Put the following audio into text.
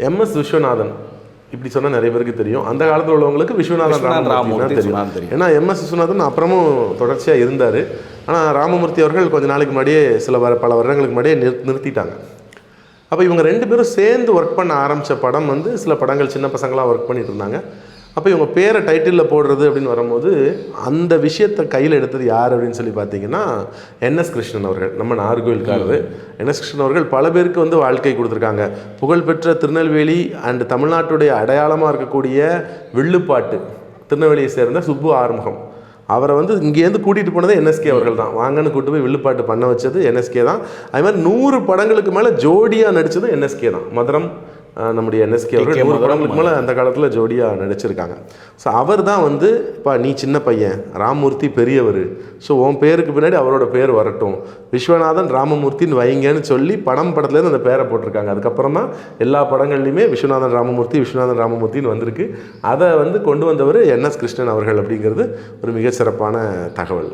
MS Viswanathan. இப்படி சொன்னா நிறைய பேருக்கு தெரியும். அந்த காலத்துல உள்ளவங்களுக்கு விஸ்வநாதன் ராமமூர்த்தி தெரியும். ஏன்னா எம்எஸ் விஸ்வநாதன் அப்புறமும் தொடர்ச்சியா இருந்தாரு. ஆனா ராமமூர்த்தி அவர்கள் கொஞ்ச நாளைக்கு முன்னாடியே சில வர- பல வருடங்களுக்கு முன்னாடியே நிறு- நிறுத்திட்டாங்க. அப்போ இவங்க ரெண்டு பேரும் சேர்ந்து ஒர்க் பண்ண ஆரம்பித்த படம் வந்து சில படங்கள் சின்ன பசங்களாக ஒர்க் பண்ணிட்டு இருந்தாங்க. அப்போ இவங்க பேரை டைட்டிலில் போடுறது அப்படின்னு வரும்போது அந்த விஷயத்தை கையில் எடுத்தது யார் அப்படின்னு சொல்லி பார்த்தீங்கன்னா என்எஸ் கிருஷ்ணன் அவர்கள் நம்ம நார்கோயில்காரரு என்எஸ் கிருஷ்ணன் அவர்கள் பல பேருக்கு வந்து வாழ்க்கை கொடுத்துருக்காங்க. புகழ்பெற்ற திருநெல்வேலி அண்ட் தமிழ்நாட்டுடைய அடையாளமாக இருக்கக்கூடிய வில்லுப்பாட்டு திருநெல்வேலியை சேர்ந்த சுப்பு ஆறுமுகம். அவரை வந்து இங்கேருந்து கூட்டிகிட்டு போனதே என்எஸ்கே அவர்கள் தான் வாங்கன்னு கூட்டு போய் வில்லுப்பாட்டு பண்ண வச்சது என்எஸ்கே தான். அது மாதிரி நூறு படங்களுக்கு மேலே ஜோடியாக நடிச்சதும் என்எஸ்கே தான். மதுரம் நம்முடைய என்எஸ்கே அவர்கள் நூறு. படங்களுக்கு மேலே அந்த காலத்தில் ஜோடியாக நடிச்சிருக்காங்க. ஸோ அவர் தான் வந்து இப்போ நீ சின்ன பையன் ராமமூர்த்தி பெரியவர். ஸோ உன் பேருக்கு பின்னாடி அவரோட பேர் வரட்டும். விஸ்வநாதன் ராமமூர்த்தின்னு வைங்கன்னு சொல்லி படம் படத்துலேருந்து அந்த பேரை போட்டிருக்காங்க. அதுக்கப்புறம் தான் எல்லா படங்கள்லையுமே விஸ்வநாதன் ராமமூர்த்தி விஸ்வநாதன் ராமமூர்த்தின்னு வந்திருக்கு. அதை வந்து கொண்டு வந்தவர் என்எஸ் கிருஷ்ணன் அவர்கள் அப்படிங்கிறது ஒரு மிகச்சிறப்பான தகவல்.